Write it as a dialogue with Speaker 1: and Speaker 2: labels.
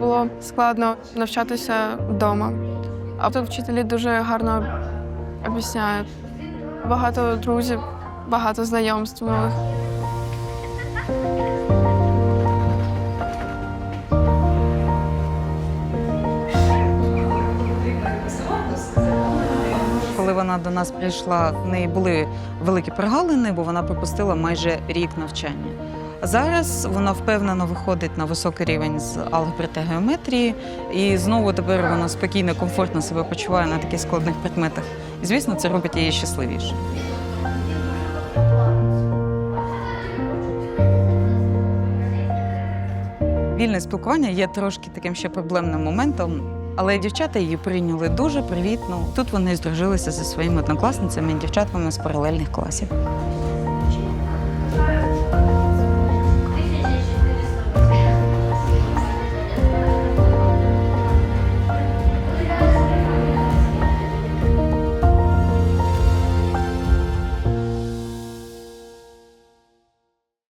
Speaker 1: було складно навчатися вдома. А тут вчителі дуже гарно об'ясняють. Багато друзів, багато знайомств нових.
Speaker 2: Коли вона до нас прийшла, в неї були великі прогалини, бо вона пропустила майже рік навчання. Зараз вона впевнено виходить на високий рівень з алгебри та геометрії, і знову тепер вона спокійно, комфортно себе почуває на таких складних предметах. І звісно, це робить її щасливіше. Вільне спілкування є трошки таким ще проблемним моментом, але дівчата її прийняли дуже привітно. Тут вони здружилися зі своїми однокласницями, дівчатками з паралельних класів.